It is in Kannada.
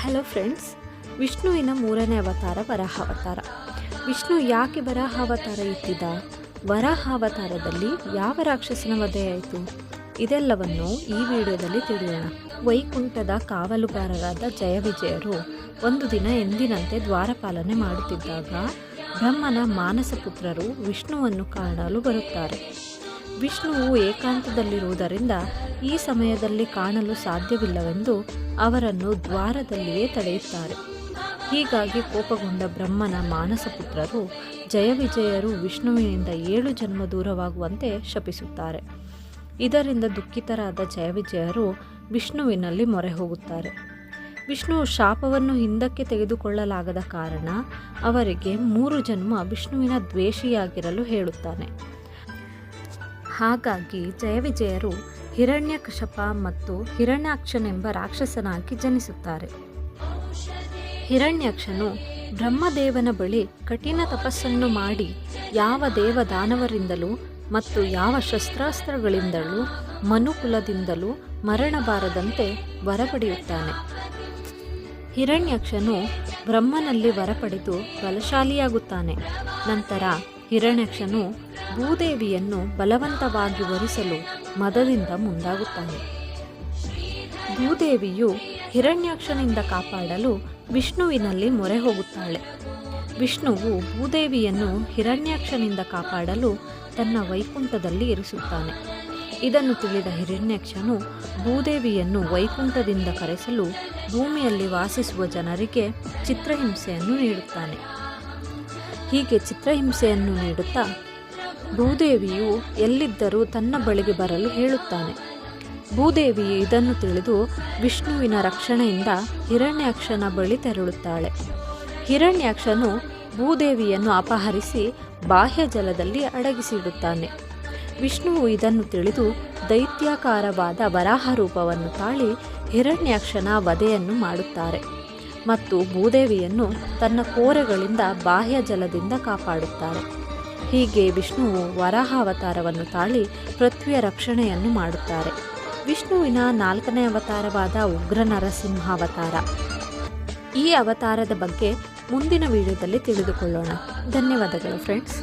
ಹಲೋ ಫ್ರೆಂಡ್ಸ್ ವಿಷ್ಣುವಿನ ಮೂರನೇ ಅವತಾರ ವರಾಹ ಅವತಾರ ವಿಷ್ಣು ಯಾಕೆ ವರಾಹ ಅವತಾರ ಎತ್ತಿದ? ವರಾಹ ಅವತಾರದಲ್ಲಿ ಯಾವ ರಾಕ್ಷಸನ ವಧೆಯಾಯಿತು ಇದೆಲ್ಲವನ್ನು ಈ ವಿಡಿಯೋದಲ್ಲಿ ತಿಳಿಯೋಣ. ವೈಕುಂಠದ ಕಾವಲುಗಾರರಾದ ಜಯವಿಜಯರು ಒಂದು ದಿನ ಎಂದಿನಂತೆ ದ್ವಾರಪಾಲನೆ ಮಾಡುತ್ತಿದ್ದಾಗ ಬ್ರಹ್ಮನ ಮಾನಸ ಪುತ್ರರು ವಿಷ್ಣುವನ್ನು ಕಾಣಲು ಬರುತ್ತಾರೆ. ವಿಷ್ಣುವು ಏಕಾಂತದಲ್ಲಿರುವುದರಿಂದ ಈ ಸಮಯದಲ್ಲಿ ಕಾಣಲು ಸಾಧ್ಯವಿಲ್ಲವೆಂದು ಅವರನ್ನು ದ್ವಾರದಲ್ಲಿಯೇ ತಡೆಯುತ್ತಾರೆ. ಹೀಗಾಗಿ ಕೋಪಗೊಂಡ ಬ್ರಹ್ಮನ ಮಾನಸ ಪುತ್ರರು ಜಯವಿಜಯರು ವಿಷ್ಣುವಿನಿಂದ ಏಳು ಜನ್ಮ ದೂರವಾಗುವಂತೆ ಶಪಿಸುತ್ತಾರೆ. ಇದರಿಂದ ದುಃಖಿತರಾದ ಜಯವಿಜಯರು ವಿಷ್ಣುವಿನಲ್ಲಿ ಮೊರೆ ಹೋಗುತ್ತಾರೆ. ವಿಷ್ಣು ಶಾಪವನ್ನು ಹಿಂದಕ್ಕೆ ತೆಗೆದುಕೊಳ್ಳಲಾಗದ ಕಾರಣ ಅವರಿಗೆ ಮೂರು ಜನ್ಮ ವಿಷ್ಣುವಿನ ದ್ವೇಷಿಯಾಗಿರಲು ಹೇಳುತ್ತಾನೆ. ಹಾಗಾಗಿ ಜಯವಿಜಯರು ಹಿರಣ್ಯಕಶಪ ಮತ್ತು ಹಿರಣ್ಯಾಕ್ಷನೆಂಬ ರಾಕ್ಷಸನಾಗಿ ಜನಿಸುತ್ತಾರೆ. ಹಿರಣ್ಯಕ್ಷನು ಬ್ರಹ್ಮದೇವನ ಬಳಿ ಕಠಿಣ ತಪಸ್ಸನ್ನು ಮಾಡಿ ಯಾವ ದೇವದಾನವರಿಂದಲೂ ಮತ್ತು ಯಾವ ಶಸ್ತ್ರಾಸ್ತ್ರಗಳಿಂದಲೂ, ಮನುಕುಲದಿಂದಲೂ ಮರಣ ಬಾರದಂತೆ ವರ ಪಡೆಯುತ್ತಾನೆ ಹಿರಣ್ಯಕ್ಷನು ಬ್ರಹ್ಮನಲ್ಲಿ ವರ ಪಡೆದು ಬಲಶಾಲಿಯಾಗುತ್ತಾನೆ. ನಂತರ ಹಿರಣ್ಯಾಕ್ಷನು ಭೂದೇವಿಯನ್ನು ಬಲವಂತವಾಗಿ ವರಿಸಲು ಮದದಿಂದ ಮುಂದಾಗುತ್ತಾನೆ. ಭೂದೇವಿಯು ಹಿರಣ್ಯಾಕ್ಷನಿಂದ ಕಾಪಾಡಲು ವಿಷ್ಣುವಿನಲ್ಲಿ ಮೊರೆ ಹೋಗುತ್ತಾಳೆ. ವಿಷ್ಣುವು ಭೂದೇವಿಯನ್ನು ಹಿರಣ್ಯಾಕ್ಷನಿಂದ ಕಾಪಾಡಲು ತನ್ನ ವೈಕುಂಠದಲ್ಲಿ ಇರಿಸುತ್ತಾನೆ. ಇದನ್ನು ತಿಳಿದ ಹಿರಣ್ಯಾಕ್ಷನು ಭೂದೇವಿಯನ್ನು ವೈಕುಂಠದಿಂದ ಕರೆಸಲು ಭೂಮಿಯಲ್ಲಿ ವಾಸಿಸುವ ಜನರಿಗೆ ಚಿತ್ರಹಿಂಸೆಯನ್ನು ನೀಡುತ್ತಾನೆ. ಹೀಗೆ ಚಿತ್ರಹಿಂಸೆಯನ್ನು ನೀಡುತ್ತಾ ಭೂದೇವಿಯು ಎಲ್ಲಿದ್ದರೂ ತನ್ನ ಬಳಿಗೆ ಬರಲು ಹೇಳುತ್ತಾನೆ. ಭೂದೇವಿ ಇದನ್ನು ತಿಳಿದು ವಿಷ್ಣುವಿನ ರಕ್ಷಣೆಯಿಂದ ಹಿರಣ್ಯಾಕ್ಷನ ಬಳಿ ತೆರಳುತ್ತಾಳೆ. ಹಿರಣ್ಯಾಕ್ಷನು ಭೂದೇವಿಯನ್ನು ಅಪಹರಿಸಿ ಬಾಹ್ಯ ಜಲದಲ್ಲಿ ಅಡಗಿಸಿಡುತ್ತಾನೆ. ವಿಷ್ಣುವು ಇದನ್ನು ತಿಳಿದು ದೈತ್ಯಾಕಾರವಾದ ವರಾಹ ರೂಪವನ್ನು ತಾಳಿ ಹಿರಣ್ಯಾಕ್ಷನ ವಧೆಯನ್ನು ಮಾಡುತ್ತಾರೆ. ಮತ್ತು ಭೂದೇವಿಯನ್ನು ತನ್ನ ಕೋರೆಗಳಿಂದ ಬಾಹ್ಯ ಜಲದಿಂದ ಕಾಪಾಡುತ್ತಾರೆ. ಹೀಗೆ ವಿಷ್ಣುವು ವರಾಹ ಅವತಾರವನ್ನು ತಾಳಿ ಪೃಥ್ವಿಯ ರಕ್ಷಣೆಯನ್ನು ಮಾಡುತ್ತಾರೆ. ವಿಷ್ಣುವಿನ ನಾಲ್ಕನೇ ಅವತಾರವಾದ ಉಗ್ರ ನರಸಿಂಹ ಅವತಾರ ಈ ಅವತಾರದ ಬಗ್ಗೆ ಮುಂದಿನ ವಿಡಿಯೋದಲ್ಲಿ ತಿಳಿದುಕೊಳ್ಳೋಣ. ಧನ್ಯವಾದಗಳು ಫ್ರೆಂಡ್ಸ್